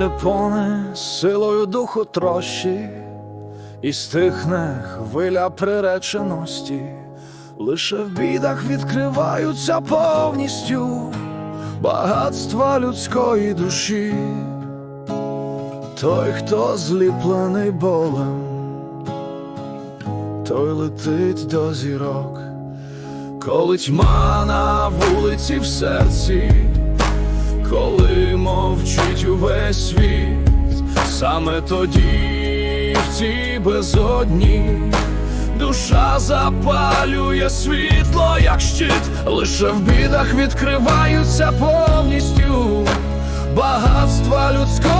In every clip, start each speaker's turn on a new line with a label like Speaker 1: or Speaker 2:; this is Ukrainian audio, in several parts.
Speaker 1: перепони силою духу трощі, і стихне хвиля приреченості, лише в бідах відкриваються повністю багатства людської душі, той, хто зліплений болем, той летить до зірок, коли тьма на вулиці в серці коли мовчить увесь світ, саме тоді в цій безодні душа запалює світло, як щит, лише в бідах відкриваються повністю. Багатства людської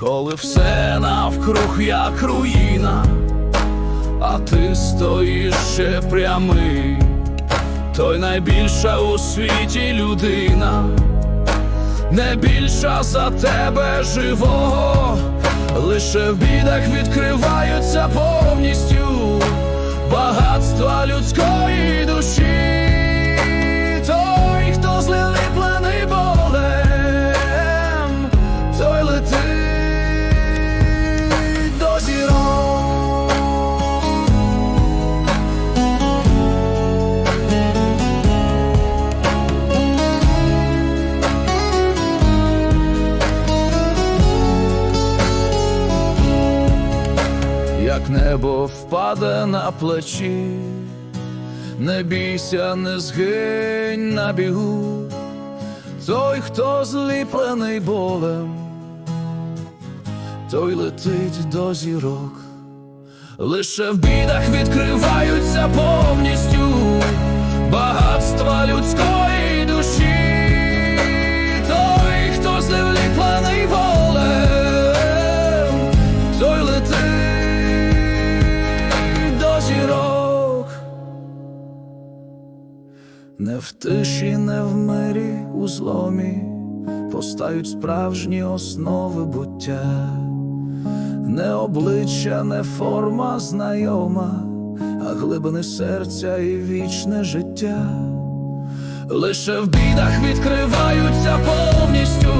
Speaker 1: Коли все навкруг як руїна, а ти стоїш ще прямий, той найбільша у світі людина, не більша за тебе живого, лише в бідах відкриваються повністю багатства людської Як небо впаде на плечі, не бійся, не згинь на бігу, той, хто зліплений болем, той летить до зірок, лише в бідах відкриваються повністю. Багатства людської душі, не в тиші, не в мирі у зломі, постають справжні основи буття, не обличчя, не форма знайома, а глибини серця і вічне життя. Лише в бідах відкриваються повністю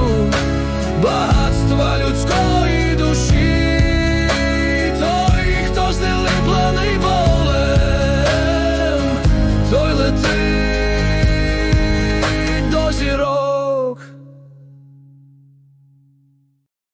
Speaker 1: багатства людського.